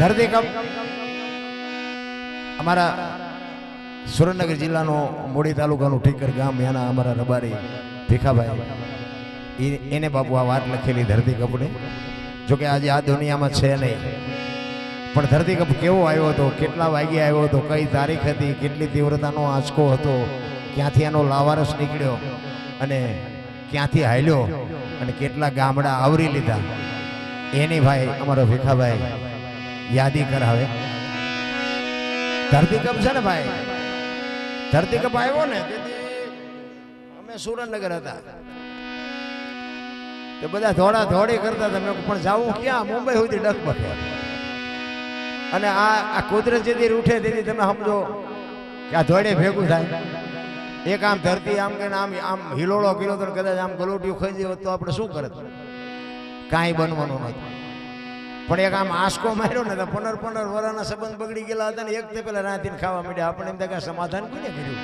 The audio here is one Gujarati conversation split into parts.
ધરતીકંપ અમારા સુરેન્દ્રનગર જિલ્લાનો મોડી તાલુકાનું ઠીકર ગામ એના અમારા રબારી ભીખાભાઈ. એને બાપુ આ વાત લખેલી ધરતીકંપની જોકે આજે આ દુનિયામાં છે નહીં. પણ ધરતીકંપ કેવો આવ્યો હતો, કેટલા વાગે આવ્યો હતો, કઈ તારીખ હતી, કેટલી તીવ્રતાનો આંચકો હતો, ક્યાંથી એનો લાવારસ નીકળ્યો અને ક્યાંથી હાલ્યો અને કેટલા ગામડા આવરી લીધા. એની ભાઈ, અમારો ભીખાભાઈ યાદી કરાવે ધરતીકંપ છે ને ભાઈ? ધરતીકંપ આવ્યો ને અમે સુરેન્દ્રનગર હતા. તે બધા ધોડા ધોડી કરતા તમે પણ જાવું ક્યાં? મુંબઈ સુધી ડગબગે અને આ આ કુદરત જેથી રૂઠે તેથી તમે સમજો કે આ ધોડે ભેગું થાય. એક આમ ધરતી આમ કે આમ આમ હિલોળો કિલો તો કદાચ આમ ગલોટીઓ ખાઈ જાય તો આપણે શું કરત? કાંઈ બનવાનું નહોતું. પણ એક આમ આંસકો માર્યો ને તો પંદર પંદર વરાના સંબંધ બગડી ગયેલા હતા ને એક તે પેલા રાંધીને ખાવા માંડ્યા. આપણે એમ કાંઈ સમાધાન કોને કર્યું?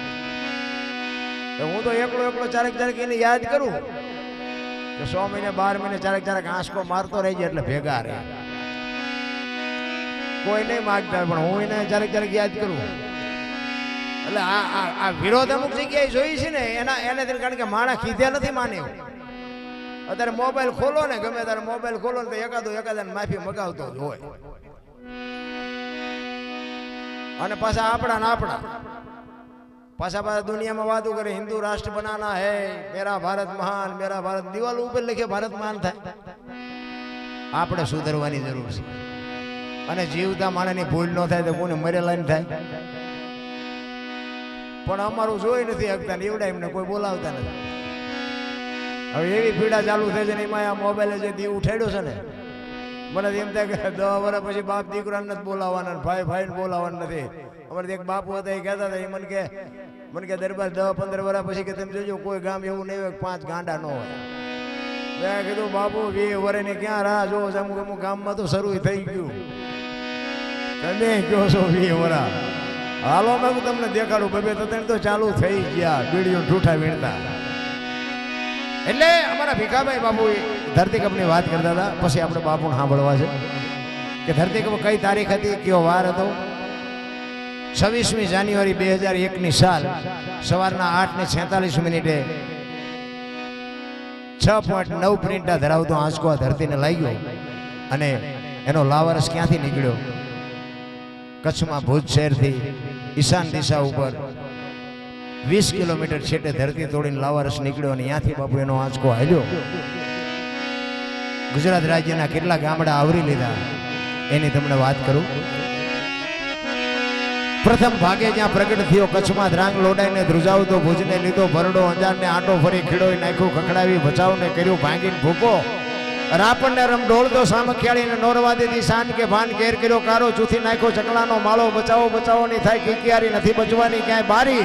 તો હું તો એકલો એકલો ચારેક ચારેક એને યાદ કરું કે સો મહિને, બાર મહિને ચારેક ચારેક આંસકો મારતો રહી જાય એટલે ભેગા રહે. કોઈ નહીં માગતા પણ હું એને ચારેક ચારેક યાદ કરું. એટલે આ આ વિરોધ અમુક જગ્યાએ જોઈ છે ને, એના એને કારણ કે માણસ કીધે નથી માને એવું. અત્યારે મોબાઈલ ખોલો ને, ગમે ત્યારે મોબાઈલ ખોલો ને તો એકાદો એકાદાને માફી મગાવતો હોય. અને પાછા આપણા ને આપણા. પાછા પાછા દુનિયામાં વાતો કરે, હિન્દુ રાષ્ટ્ર બનાના હે, મેરા ભારત મહાન, મેરા ભારત દિવાલ ઉપર લખે, ભારત મહાન થાય. આપણે સુધરવાની જરૂર છે. અને જીવતા માણસની ભૂલ ન થાય તો કોને મરેલા ને થાય. પણ અમારું જોઈ નથી હકતા એવડા એમને કોઈ બોલાવતા નથી. હવે એવી પીડા ચાલુ થઈ છે ને એમાં આ મોબાઈલે જે દી ઉઠાડ્યો છે ને, મને એમ થાય કે દસ વર્ષ પછી બાપ દીકરાને નથી બોલાવવાના ભાઈ ભાઈને બોલાવવાના નથી. અમારે એક બાપુ હતા એ કહેતા હતા, એ મને કે મને કે દરબાર દસ પંદર વર્ષ પછી કે તમે જોજો કોઈ ગામ એવું નહીં હોય પાંચ ગાંડા ન હોય. મેં કીધું, બાપુ બે વરે ને ક્યાં રાહ જોવો છો? અમુક અમુક ગામમાં તો શરૂ થઈ ગયું. તમે કહો છો બે વરા હાલો, મેં તમને દેખાડું. બબે તો તો ચાલુ થઈ ગયા. બીડીઓ ઠૂઠા વીણતા. એટલે અમારા ભીખાભાઈ બાપુ ધરતીકંપની વાત કરતા હતા. પછી આપણે બાપુને સાંભળવા છે કે ધરતીકંપ કઈ તારીખ હતી, કયો વાર હતો? છવ્વીસમી જાન્યુઆરી બે હજાર એકની સાલ સવારના આઠ ને છેતાલીસ મિનિટે છ પોઈન્ટ નવ પ્રિન્ટા ધરાવતો આંચકો આ ધરતીને લાગ્યો અને એનો લાવારસ ક્યાંથી નીકળ્યો? કચ્છમાં ભુજ શહેરથી ઈશાન દિશા ઉપર વીસ કિલોમીટર છેટે ધરતી તોડીને લાવારસ નીકળ્યો અને ત્યાંથી બાપુ એનો આંચકો હાલ્યો. ગુજરાત રાજ્યના કેટલા ગામડા આવરી લીધા? એની તમને વાત કરું? પ્રથમ ભાગે જ્યાં પ્રગટ થયો, કચ્છમાં ધ્રાંગ લોડાઈને ધ્રુજાવતો ભુજને લીધો, ભરડો અંજારને આટો ફરી ખીડોઈ નાખ્યું, ખખડાવી ભચાવને કર્યું, ભાંગીને ભૂકો. રાપણને રમ ઢોળતો સામખિયાળીને નોરવા દીધી શાન કે ભાન ઘેર કર્યો, કારો ચૂથી નાખ્યો, ચકલાનો માળો બચાવો બચાવો, નહીં થાય, કિકિયારી નથી બચવાની, ક્યાંય બારી.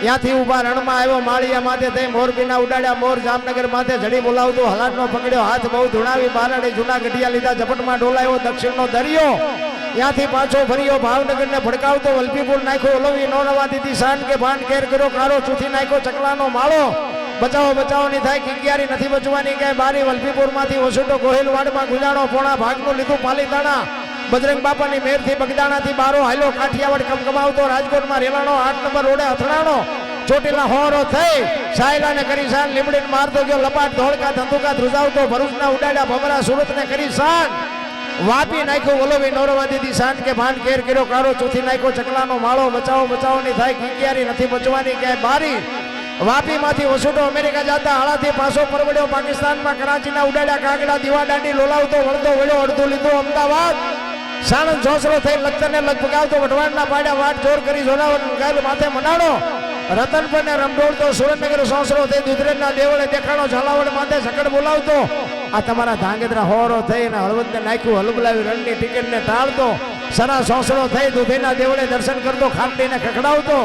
ત્યાંથી ઊભા રણમાં આવ્યો, માળિયા માથે થઈ મોરબીના ઉડાડ્યા, મોર જામનગર માથે જડી બોલાવતો, હલાટનો પકડ્યો, હાથ બહુ ધૂણાવી, બારડે જૂના ગઢિયા લીધા, ઝપટમાં ડોલાયો, દક્ષિણનો દરિયો. ત્યાંથી પાછો ફર્યો, ભાવનગરને ભડકાવતો વલભીપુર નાખ્યો, ઓલવી નો નવા દીધી શાન કે ભાન કેર કર્યો કારો ચૂથી નાખ્યો, ચકલાનો માળો. બચાવો બચાવો, નહીં થાય કિકિયારી નથી બચવાની કે બારી વલભીપુરમાંથી વસુટો ગોહિલવાડમાં ગુજાણો પોણા ભાગનું લીધું પાલીતાણા. બજરંગ બાપાની મેરથી બગદાણાથી બારો હાલ્યો કાઠિયાવાડ કમકમાવતો રાજકોટમાં રેલાણો, આઠ નંબર રોડે અથડાણો. ચોટીલા હોરો થઈ, સાયલાને કરી શાન લીમડીને મારતો ગયો, લપાટ, ધોળકા, ધંધુકા, ધ્રુજાવતો, ભરૂચના ઉડાડ્યા, ભમરા, સુરતને કરી શાન વાપી નાખ્યો, વલોવી, નોરવા દીધી શાંત કે ભાન કેર કર્યો કારો ચોથી નાખ્યો, ચકલાનો માળો, બચાવો બચાવો ની થાય, કિંકિયારી નથી બચવાની, ક્યાંય બારી. વાપીમાંથી વસુટો અમેરિકા જતા હાળાથી પાછો પરવડ્યો, પાકિસ્તાનમાં કરાચીના ઉડાડ્યા કાગડા દીવા દાંડી લોલાવતો, વળતો, વળ્યો, અડધું લીધું, અમદાવાદ. સાણંદ જોસરો થઈ લખતરને લગભગાવતો વઢવાણના પાડ્યા વાટ જોર કરી જોરાવર ગાયલ માથે મનાડો રતનપરને રમડોળતો સુરેન્દ્રનગર સોસરો થઈ દુધરેજના દેવળે દેખાણો ઝાલાવડ માથે સકડ બોલાવતો. આ તમારા ધાંગધ્રા હોરો થઈ અને હળવદને નાખ્યું, હલબલાવી રણની ટિકિટને ટાળતો. સરા સોસરો થઈ દુધીના દેવળે દર્શન કરતો, ખામટીને ખખડાવતો.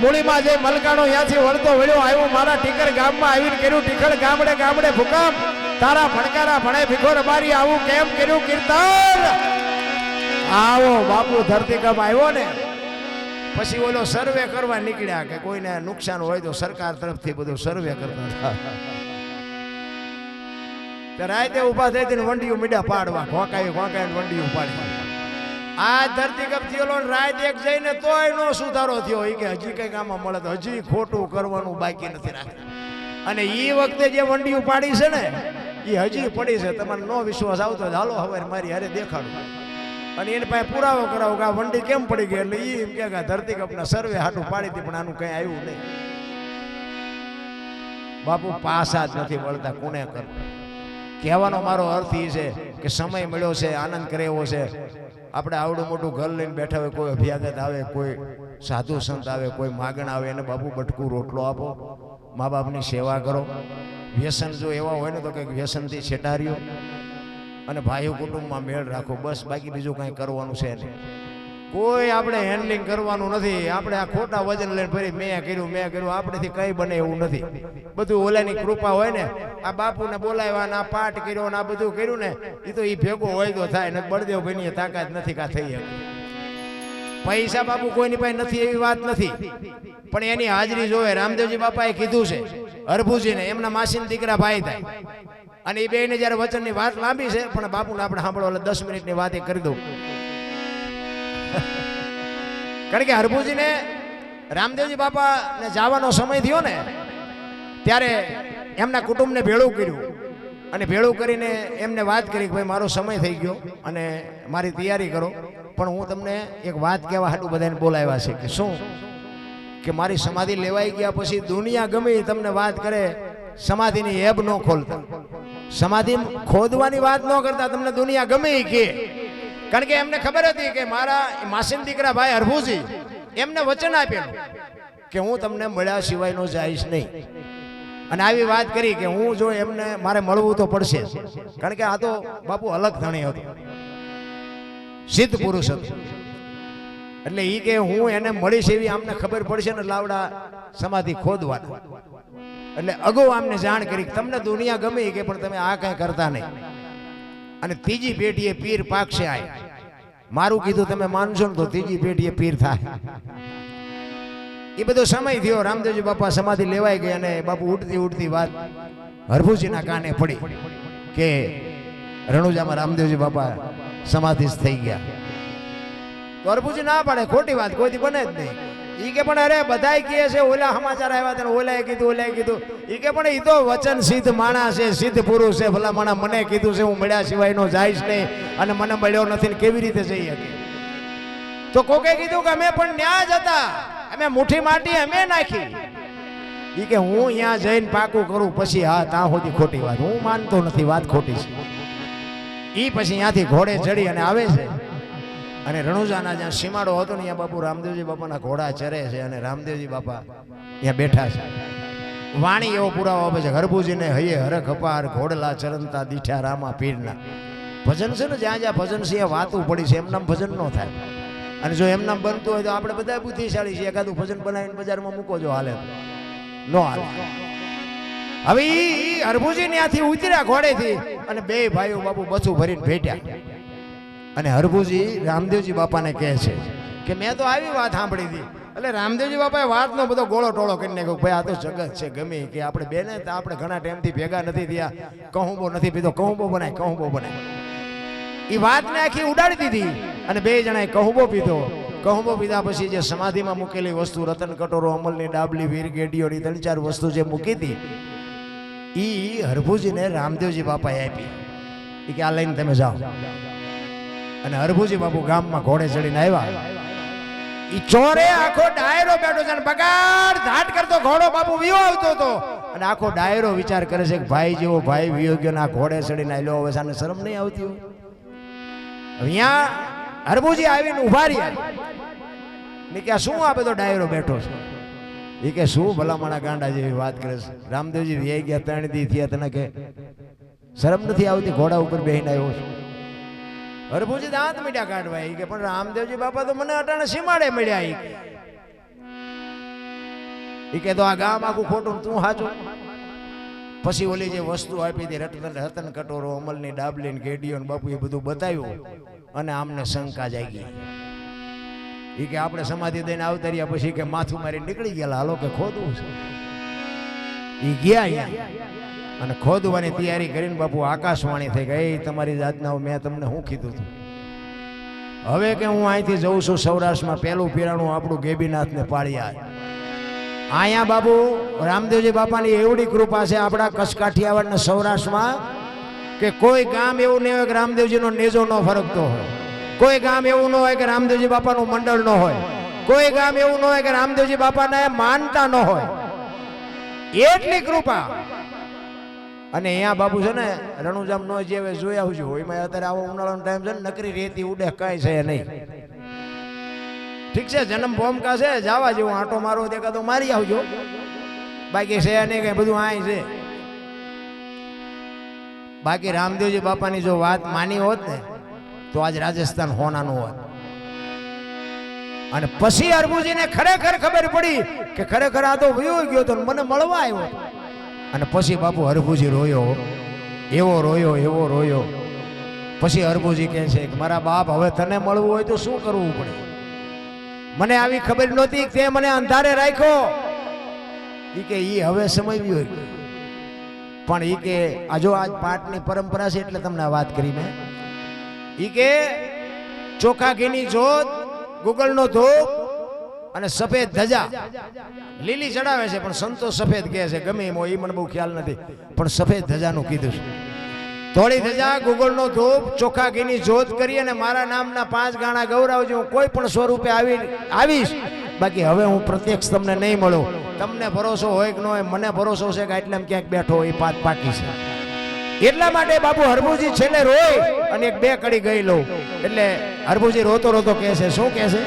મૂળીમાં જે મલકાણો ત્યાંથી વળતો વળ્યો, આવ્યો મારા ટીકર ગામમાં આવીને કર્યું ટીકડ ગામડે ગામડે ભૂકામ. તારા ભણકારા ભણે ભીખોર મારી આવું કેમ કર્યું કીર્તન? આવો, બાપુ ધરતીકંપ આવ્યો ને, પછી ઓલો સર્વે કરવા નીકળ્યા કે કોઈને નુકસાન હોય તો સરકાર તરફથી બધું સર્વે કરતા હતા. રાતે ઊભા થઈ હતી વંડીયું મીડા પાડવા ખોંકાવી ખોંકાવી વંડીયું પાડી આ ધરતી કપ થયેલો રાત એક જઈને તોય નો સુધારો થયો. એ કે હજી કઈ આમાં મળે તો હજી ખોટું કરવાનું બાકી નથી રાખ્યું. અને એ વખતે જે વંડીઓ પાડી છે ને એ હજી પડી છે. તમારે નો વિશ્વાસ આવતો હાલો, હવે મારી હારે દેખાડું. અને એની પાસે પુરાવો કરાવો કે આ વંડી કેમ પડી ગઈ? એટલે એ એમ કે ધરતી કપના સર્વે હાટું પાડી હતી, પણ આનું કઈ આવ્યું નહીં. બાપુ પાસા જ નથી વળતા કોને કર. કહેવાનો મારો અર્થ એ છે કે સમય મળ્યો છે, આનંદ કરે એવો છે. આપણે આવડું મોટું ઘર લઈને બેઠા હોય, કોઈ અભ્યાગત આવે, કોઈ સાધુ સંત આવે, કોઈ માગણ આવે, એને બાપુ બટકું રોટલો આપો. મા બાપની સેવા કરો. વ્યસન જો એવા હોય ને તો કંઈક વ્યસનથી છેટાર્યો અને ભાઈઓ કુટુંબમાં મેળ રાખો. બસ બાકી બીજું કાંઈ કરવાનું છે નહીં. કોઈ આપણે હેન્ડલિંગ કરવાનું નથી. આપણે આ ખોટા વજન લઈને ફરી મેં કર્યું મેં કર્યું. આપણેથી કંઈ બને એવું નથી. બધું ઓલાની કૃપા હોય ને, આ બાપુને બોલાવ્યા આ પાઠ કર્યો ને, આ બધું કર્યું ને એ તો એ ભેગો હોય તો થાય ને બળદેવ ભાઈની તાકાત નથી કા થઈ પૈસા બાપુ કોઈની પાસે નથી એવી વાત નથી. પણ એની હાજરી જોવે. રામદેવજી બાપાએ કીધું છે, હરભુજીને, એમના માસીના દીકરા ભાઈ થાય. અને એ બેને જ્યારે વચનની વાત લાંબી છે, પણ બાપુને આપણે સાંભળો એટલે દસ મિનિટની વાત એ કરી દઉં. કારણ કે હરભુજીને રામદેવજી બાપાને જવાનો સમય થયો ને, ત્યારે એમના કુટુંબને ભેળું કર્યું. અને ભેળું કરીને એમને વાત કરી કે ભાઈ, મારો સમય થઈ ગયો અને મારી તૈયારી કરો. પણ હું તમને એક વાત કહેવા હાટું બધાને બોલાવ્યા છે કે શું? કે મારી સમાધિ લેવાઈ ગયા પછી દુનિયા ગમે તમને વાત કરે, સમાધિની એબ ન ખોલતા. સમાધિ ખોદવાની વાત ન કરતા તમને દુનિયા ગમે કે. કારણ કે એમને ખબર હતી કે મારા માસીન દીકરા ભાઈ હરભુજી, એમને વચન આપેલું કે હું તમને મળ્યા સિવાયનો જઈશ નહીં. અને આવી વાત કરી કે હું જો એમને મારે મળવું તો પડશે. કારણ કે આ તો બાપુ અલગ ધણી હતો. સિદ્ધ પુરુષ હતો. એટલે એ કે હું એને મળીશ એવી આમને ખબર પડશે ને લાવડા સમાધિ ખોદવાના. એટલે અગાઉ આમને જાણ કરી તમને દુનિયા ગમે કે, પણ તમે આ કઈ કરતા નહીં. અને ત્રીજી પેઢીએ પીર પાકશે આ મારું કીધું તમે માનશો ને તો ત્રીજી પેઢીએ પીર થાય. એ બધો સમય થયો, રામદેવજી બાપા સમાધિ લેવાઈ ગઈ અને બાપુ ઉઠતી ઉઠતી વાત હરભુજીના કાને પડી કે રણુજામાં રામદેવજી બાપા સમાધિ થઈ ગયા. તો હરભુજી ના પાડે, ખોટી વાત, કોઈથી બને જ નહીં. ઈ કે પણ અરે બધાય કહે છે, ઓલા સમાચાર આવ્યા તને ઓલાએ કીધું ઓલાએ કીધું. ઈ કે પણ ઈ તો વચન સિદ્ધ માણસ છે, સિદ્ધ પુરુષ છે ભલા માણા મને કીધું છે, હું મળ્યા સિવાયનો જાઈશ નહીં અને મને મળ્યો નથી ને કેવી રીતે જઈ શકે? તો કોકે કીધું કે અમે પણ ન્યા જ હતા. અમે મુઠ્ઠી માટી અમે નાખી. ઈ કે હું અહીંયા જઈને પાકું કરું, પછી હા, ત્યાં સુધી ખોટી વાત. હું માનતો નથી, વાત ખોટી છે. ઈ પછી ત્યાંથી ઘોડે ચડી અને આવે છે. અને રણુજાના જ્યાં સીમાડો હતો ને ત્યાં બાપુ રામદેવજી બાપાના ઘોડા ચરે છે અને રામદેવજી બાપા ત્યાં બેઠા છે. વાણી એવો પુરાવો આપે છે હરભુજીને હૈયે હરખ અપાર ઘોડલા ચરનતા દીઠા રામા પીરના. ભજન છે ને, જ્યાં જ્યાં ભજન એ વાતું પડી છે, એમનામ ભજન ન થાય. અને જો એમનામ બનતું હોય તો આપણે બધા બુદ્ધિશાળી છીએ, એકાદું ભજન બનાવીને બજારમાં મૂકો જો હાલે. નો હાલે. હવે એ હરભુજી ત્યાંથી ઉતર્યા ઘોડેથી અને બે ભાઈઓ બાપુ બસું ભરીને ભેટ્યા. અને હરભુજી રામદેવજી બાપાને કહે છે કે મેં તો આવી વાત સાંભળી હતી. એટલે રામદેવજી બાપાએ વાતનો બધો ગોળો ટોળો કરી નાખ્યો. ભાઈ, આ તો જગત છે, ગમે કે આપણે બેને તો આપણે ઘણા ટાઈમથી ભેગા નથી થયા. કહુંબો નથી પીધો. કહુંબો બનાય કહુંબો બનાય. એ વાતને આખી ઉડાડી દીધી અને બે જણાએ કહુંબો પીધો. કહુંબો પીધા પછી જે સમાધિમાં મૂકેલી વસ્તુ, રતન કટોરો, અમલની ડાબલી, વીર ગેડીઓની ત્રણ ચાર વસ્તુ જે મૂકી હતી એ હરભુજીને રામદેવજી બાપાએ આપી. એ કે, આ લઈને તમે જાઓ. અને હરભુજી બાપુ ગામમાં ઘોડે ચડીને આવ્યા. ઈ ચોરે આખો ડાયરો બેઠો છે અને બગાડ ધાટ કરતો ઘોડો બાપુ વિયો આવતો હતો. અને આખો ડાયરો વિચાર કરે છે કે ભાઈ જેવો ભાઈ વિયો ગયો ને ઘોડે ચડીને આવ્યો હવે સાને શરમ નહીં આવતી હોય. અહીંયા હરભુજી આવીને ઊભા રહ્યા. ને કે શું આ બધો ડાયરો બેઠો છે? એ કે શું ભલામણા ગાંડા જેવી વાત કરે છે? રામદેવજી વ્યાઈ ગયા ત્રણ દી થયા તને કે શરમ નથી આવતી? ઘોડા ઉપર બેહીને આવ્યો છું. હરભુજી દાંત મીઠા કાઢવા એ કે, પણ રામદેવજી બાપા તો મને અટાણે સીમાડે મળ્યા ઈ કે. તો આ ગામ આખું ખોટું તું હાચું? પછી ઓલી જે વસ્તુ આપી હતી, રતન રતન કટોરો, અમલની ડાબલી ને ઘેડીઓ ને બાપુ એ બધું બતાવ્યું અને આમને શંકા જાગી. ઈ કે, આપણે સમાધિ દઈને આવતર્યા પછી કે માથું મારી નીકળી ગયેલા. હાલો કે ખોદવું છે. એ ગયા અને ખોદવાની તૈયારી કરીને બાપુ આકાશવાણી થઈ ગઈ. તમારી જાતના મેં તમને શું કીધું હતું? હવે કે હું અહીંથી જઉં છું સૌરાષ્ટ્રમાં, પહેલું પીરાણું આપણું ગેબીનાથને પાળ્યા અહીંયા બાપુ, રામદેવજી બાપાની એવડી કૃપા છે આપણા કચ્છ સૌરાષ્ટ્રમાં, કે કોઈ ગામ એવું નહીં હોય કે રામદેવજીનો નેજો ન ફરકતો હોય. કોઈ ગામ એવું ન હોય કે રામદેવજી બાપાનું મંડળ ન હોય. કોઈ ગામ એવું ન હોય કે રામદેવજી બાપાને માનતા ન હોય. એટલી કૃપા અને અહીંયા બાપુ છે ને, રણુજામ નો જોયા જોઈ આવજો એમાં અત્યારે આવો ઉનાળાનો ટાઈમ છે ને, નકરી રેતી ઉડે, કાંઈ છે નહીં. ઠીક છે, જન્મ ભોમકા છે, જવા જેવું આંટો મારો દેખા તો મારી આવજો. બાકી છે નહીં કઈ, બધું આય છે. બાકી રામદેવજી બાપાની જો વાત માની હોત ને, તો આજ રાજસ્થાન હોનાનું હોત. અને પછી અરબુજીને ખરેખર ખબર પડી કે ખરેખર આ તો વયો ગયો તો મને મળવા આવ્યો અને પછી બાપુ હરભુજી રોયો. એવો રોયો એવો રોયો. પછી હરભુજી કહે છે કે મારા બાપ હવે તને મળવું હોય તો શું કરવું પડે? મને આવી ખબર નહોતી તે મને અંધારે રાખ્યો. ઈ કે ઈ હવે સમજવી હોય. પણ ઈ કે આ જો આજ પાઠની પરંપરા છે એટલે તમને વાત કરી મેં. ઈ કે ચોખા ઘીની જોત ગુગળનો ધૂપ અને સફેદ ધજા. લીલી ચડાવે છે, પણ સંતો સફેદ કહે છે. ગમે એમ એ મને બહુ ખ્યાલ નથી. પણ સફેદ ધજાનું કીધું છે. થોડી ધજા, ગુગળનો ધૂપ, ચોખા ઘીની જોત કરી અને મારા નામના પાંચ ગાણા ગૌરાવજો, હું કોઈ પણ સ્વરૂપે આવી આવીશ. બાકી હવે હું પ્રત્યક્ષ તમને નહીં મળું. તમને ભરોસો હોય કે ન હોય, મને ભરોસો છે કે એટલે ક્યાંક બેઠો એ પાત પાકી છે. એટલા માટે બાપુ હરભુજી છેલ્લે રોય અને એક બે કડી ગઈ લઉં. એટલે હરભુજી રોતો રોતો કહે છે. શું કહે છે?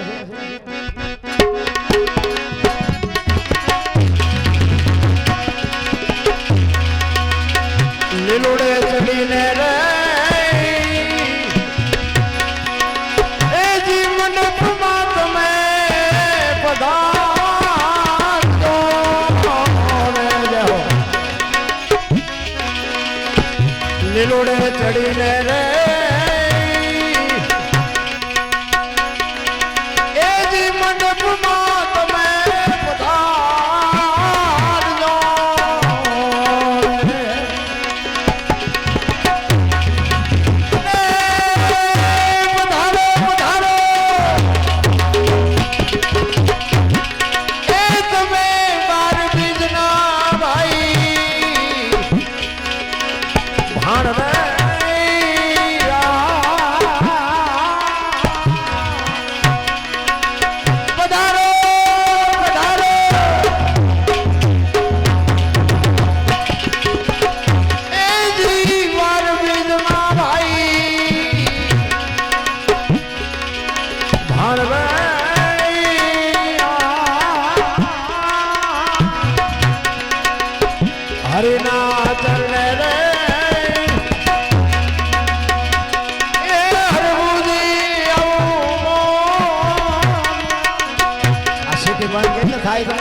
સિટી બંધ કેટલે થાય?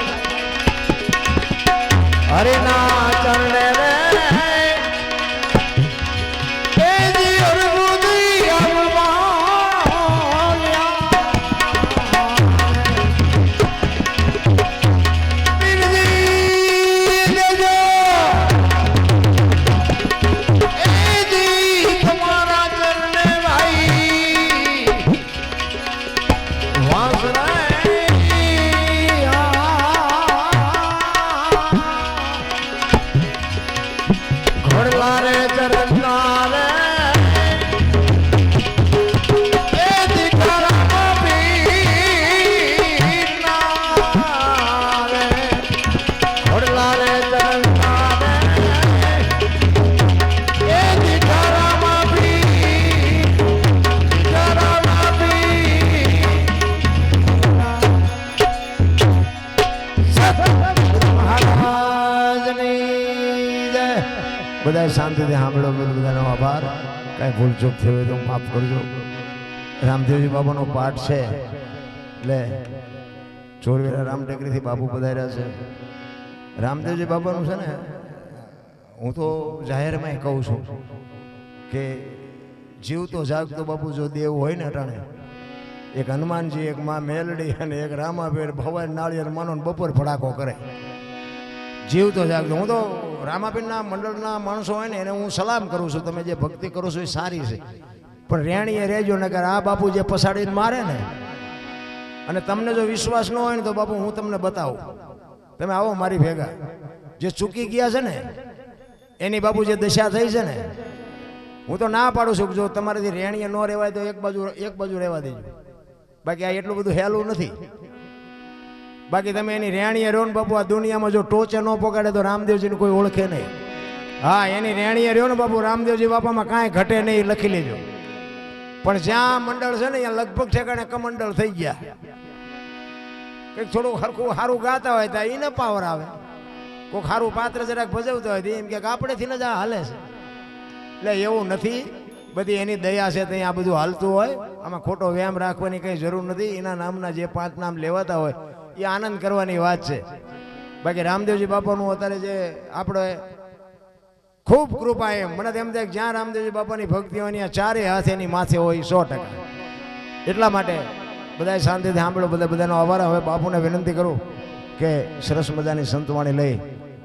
હરિના ચરણે બધા શાંતિથી સાંભળો બધું બધાનો આભાર. કાંઈ ભૂલ ચૂક થઈ હોય તો માફ કરજો. રામદેવજી બાબાનો પાઠ છે. એટલે ચોરવેરા રામ બાપુ પધાર્યા છે. રામદેવજી બાબાનું છે ને, હું તો જાહેરમાં કહું છું કે જીવતો જાગતો બાપુ, જો દેવ હોય ને અટાણે એક હનુમાનજી, એક માં મેલડી અને એક રામાભેર ભવાઈ નાળિયેર માનો બપોર ફડાકો કરે. જીવ તો જાગતો. હું તો રામાબેનના મંડળના માણસો હોય ને, એને હું સલામ કરું છું. તમે જે ભક્તિ કરો છો એ સારી છે. પણ રેણીએ રહેજો નગર આ બાપુ જે પસાડીને મારે ને, અને તમને જો વિશ્વાસ ન હોય ને તો બાપુ હું તમને બતાવું. તમે આવો મારી ભેગા. જે ચૂકી ગયા છે ને, એની બાપુ જે દશા થઈ છે ને, હું તો ના પાડું છું જો તમારાથી રેણીએ ન રહેવાય તો એક બાજુ એક બાજુ રહેવા દેજો. બાકી આ એટલું બધું હેલું નથી. બાકી તમે એની રેણીએ રહ્યો ને બાપુ, આ દુનિયામાં જો ટોચે ન પગાડે તો રામદેવજીને કોઈ ઓળખે નહીં. હા, એની રેણીએ રહ્યો ને બાપુ, રામદેવજી બાપામાં કાંઈ ઘટે નહીં, લખી લેજો. પણ જ્યાં મંડળ છે ને, ત્યાં લગભગ ઠેકાણે કમંડળ થઈ ગયા. કંઈક થોડું હરખું સારું ગાતા હોય તો એને પાવર આવે. કોઈક સારું પાત્ર જરાક ભજવતા હોય તો એમ કે આપણેથી જ આ હાલે છે. એટલે એવું નથી. બધી એની દયા છે ત્યાં બધું હાલતું હોય. આમાં ખોટો વ્યાયામ રાખવાની કંઈ જરૂર નથી. એના નામના જે પાંચ નામ લેવાતા હોય, એ આનંદ કરવાની વાત છે. બાકી રામદેવજી બાપાનું અત્યારે જે આપણે ખૂબ કૃપા એમ. મને તેમ થાય જ્યાં રામદેવજી બાપાની ભક્તિ હોય, ત્યાં ચારે હાથ એની માથે હોય સો ટકા. એટલા માટે બધાએ શાંતિથી સાંભળો, બધા બધાનો આભાર. હવે બાપુને વિનંતી કરું કે સરસ મજાની સંતવાણી લઈ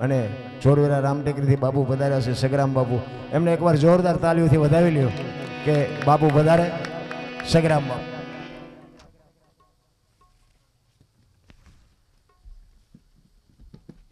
અને જોરવેરા રામટેકરીથી બાપુ વધાર્યા છે, સગરામ બાપુ. એમને એકવાર જોરદાર તાલીઓથી વધાવી લ્યો કે બાપુ વધારે સગરામ બાપુ